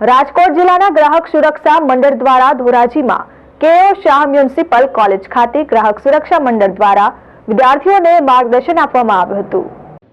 રાજકોટ જિલ્લાના ગ્રાહક સુરક્ષા મંડળ દ્વારા ધોરાજીમાં K O Shah municipal college ખાતે ગ્રાહક સુરક્ષા મંડળ દ્વારા વિદ્યાર્થીઓને માર્ગદર્શન આપવામાં આવ્યું હતું.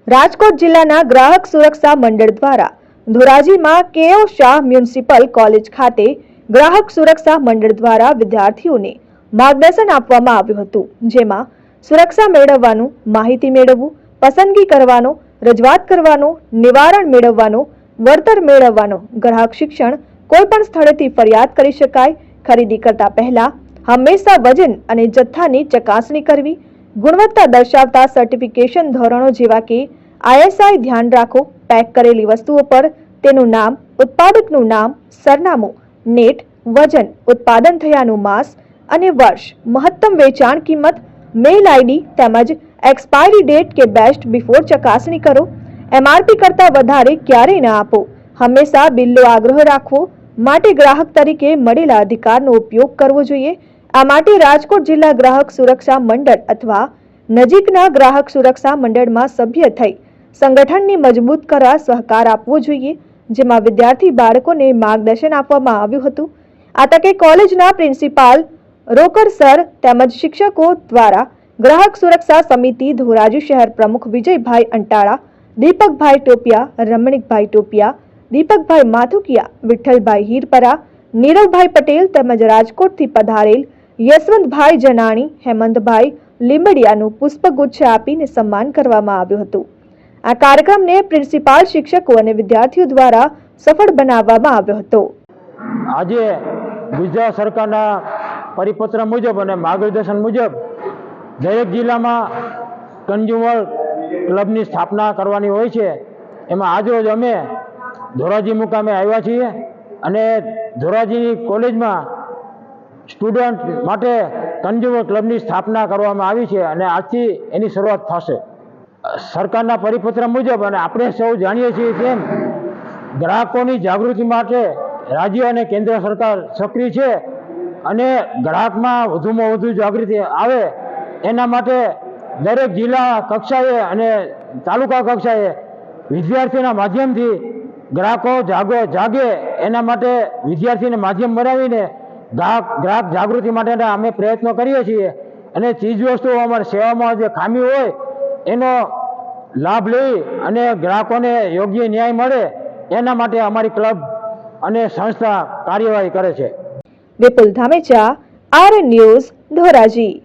રાજકોટ જિલ્લાના ગ્રાહક સુરક્ષા મંડળ દ્વારા ધોરાજીમાં K O Shah municipal college ખાતે ગ્રાહક સુરક્ષા મંડળ દ્વારા વિદ્યાર્થીઓને માર્ગદર્શન આપવામાં આવ્યું હતું, જેમાં સુરક્ષા મેળવવાનું માહિતી મેળવવું, પસંદગી કરવાનો, રજૂઆત કરવાનો, નિવારણ મેળવવાનો વળતર મેળવવાનો ગ્રાહક શિક્ષણ કોઈ પણ સ્થળેથી ફરિયાદ કરી શકાય. ખરીદી કરતા પહેલા હંમેશા વજન અને જથ્થાની ચકાસણી કરવી. ગુણવત્તા દર્શાવતા સર્ટિફિકેશન ધોરણો જેવા કે આઈએસઆઈ ધ્યાન રાખો, પેક કરેલી વસ્તુઓ પર. તેનું નામ, ઉત્પાદકનું નામ, સરનામું, નેટ, વજન, ઉત્પાદન થયાનું માસ અને વર્ષ, મહત્તમ વેચાણ કિંમત, મેલ આઈડી તેમજ એક્સપાયરી ડેટ કે બેસ્ટ બિફોર ચકાસણી કરો. એમઆરપી કરતાં વધારે ક્યારેય ન આપો. હંમેશા બિલનો આગ્રહ રાખવો માટે ગ્રાહક તરીકે મળેલા અધિકારનો ઉપયોગ કરવો જોઈએ. આ માટે રાજકોટ જિલ્લા ગ્રાહક સુરક્ષા મંડળ અથવા નજીકના ગ્રાહક સુરક્ષા મંડળમાં સભ્ય થઈ સંગઠનને મજબૂત કરવા સહકાર આપવો જોઈએ, જેમાં વિદ્યાર્થી બાળકોને માર્ગદર્શન આપવામાં આવ્યું હતું. આ તકે કોલેજના પ્રિન્સિપાલ રોકર સર તેમજ શિક્ષકો દ્વારા ગ્રાહક સુરક્ષા સમિતિ ધોરાજી શહેર પ્રમુખ વિજયભાઈ અંટાળા દીપકભાઈ ટોપિયા, રમણીકભાઈ ટોપિયા, દીપકભાઈ માથુકિયા, વિઠ્ઠલભાઈ હીરપરા, નીરવભાઈ પટેલ તેમજ રાજકોટથી પધારેલ યશવંતભાઈ જનાણી, હેમંતભાઈ લીંબડિયાનું પુષ્પગુચ્છ આપીને સન્માન કરવામાં આવ્યું હતું. આ કાર્યક્રમને પ્રિન્સિપાલ શિક્ષકો અને વિદ્યાર્થીઓ દ્વારા સફળ બનાવવામાં આવ્યો હતો. આજે ગુજરાત સરકારના પરિપત્ર મુજબ અને માર્ગદર્શન મુજબ દરેક જિલ્લામાં કન્ઝ્યુમર ક્લબની સ્થાપના કરવાની હોય છે. એમાં આજરોજ અમે ધોરાજી મુકામે આવ્યા છીએ અને ધોરાજીની કોલેજમાં સ્ટુડન્ટ માટે કન્ઝ્યુમર ક્લબની સ્થાપના કરવામાં આવી છે અને આજથી એની શરૂઆત થશે. સરકારના પરિપત્ર મુજબ અને આપણે સૌ જાણીએ છીએ તેમ ગ્રાહકોની જાગૃતિ માટે રાજ્ય અને કેન્દ્ર સરકાર સક્રિય છે અને ગ્રાહકમાં વધુમાં વધુ જાગૃતિ આવે એના માટે દરેક જિલ્લા કક્ષાએ અને તાલુકા કક્ષાએ વિદ્યાર્થીના માધ્યમથી ગ્રાહકો જાગે જાગે એના માટે વિદ્યાર્થીને માધ્યમ બનાવીને ગ્રાહક ગ્રાહક જાગૃતિ માટેના અમે પ્રયત્નો કરીએ છીએ. અને ચીજવસ્તુઓ અમારી સેવામાં જે ખામી હોય, એનો લાભ લઈ અને ગ્રાહકોને યોગ્ય ન્યાય મળે, એના માટે અમારી ક્લબ અને સંસ્થા કાર્યવાહી કરે છે. Vipul Dhamecha R news, Dhoraji.